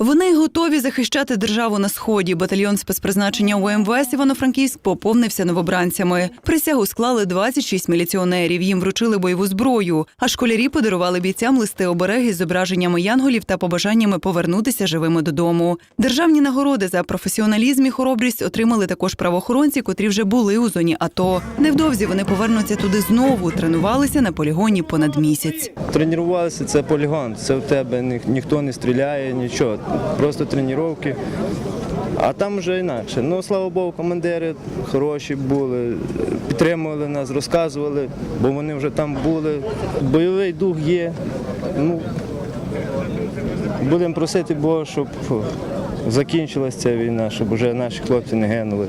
Вони готові захищати державу на сході. Батальйон спецпризначення УМВС Івано-Франківськ поповнився новобранцями. Присягу склали 26 міліціонерів. Їм вручили бойову зброю. А школярі подарували бійцям листи обереги з зображеннями янголів та побажаннями повернутися живими додому. Державні нагороди за професіоналізм і хоробрість отримали також правоохоронці, котрі вже були у зоні АТО. Невдовзі вони повернуться туди знову. Тренувалися на полігоні понад місяць. Тренувалися, це полігон, це в тебе ні- ніхто не стріляє, нічого. Просто тренування. А там вже інакше. Ну, слава Богу, командири хороші були, підтримували нас, розказували, бо вони вже там були. Бойовий дух є. Ну, будемо просити Бога, щоб закінчилася ця війна, щоб вже наші хлопці не гинули.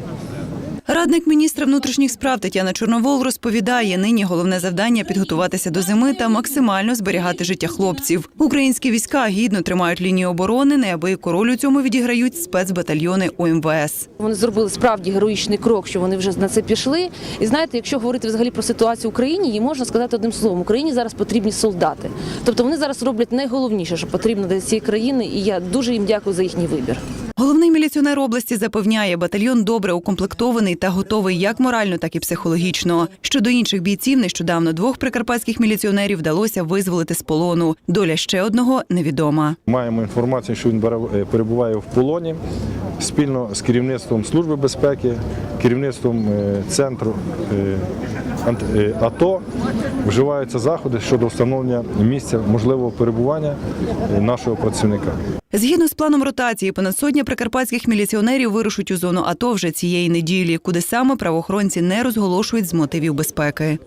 Радник міністра внутрішніх справ Тетяна Чорновол розповідає, нині головне завдання підготуватися до зими та максимально зберігати життя хлопців. Українські війська гідно тримають лінію оборони, неабияку роль у цьому відіграють спецбатальйони УМВС. Вони зробили справді героїчний крок, що вони вже на це пішли. І знаєте, якщо говорити взагалі про ситуацію в Україні, її можна сказати одним словом: Україні зараз потрібні солдати. Тобто вони зараз роблять найголовніше, що потрібно для цієї країни, і я дуже їм дякую за їхній вибір. Головний міліціонер області запевняє, батальйон добре укомплектований та готовий як морально, так і психологічно. Щодо інших бійців, нещодавно двох прикарпатських міліціонерів вдалося визволити з полону. Доля ще одного невідома. Маємо інформацію, що він е, перебуває в полоні спільно з керівництвом Служби безпеки, керівництвом е, центру е, е, АТО. Вживаються заходи щодо встановлення місця можливого перебування нашого працівника. Згідно з планом ротації, понад сотня прикарпатських міліціонерів вирушать у зону АТО вже цієї неділі, куди саме правоохоронці не розголошують з мотивів безпеки.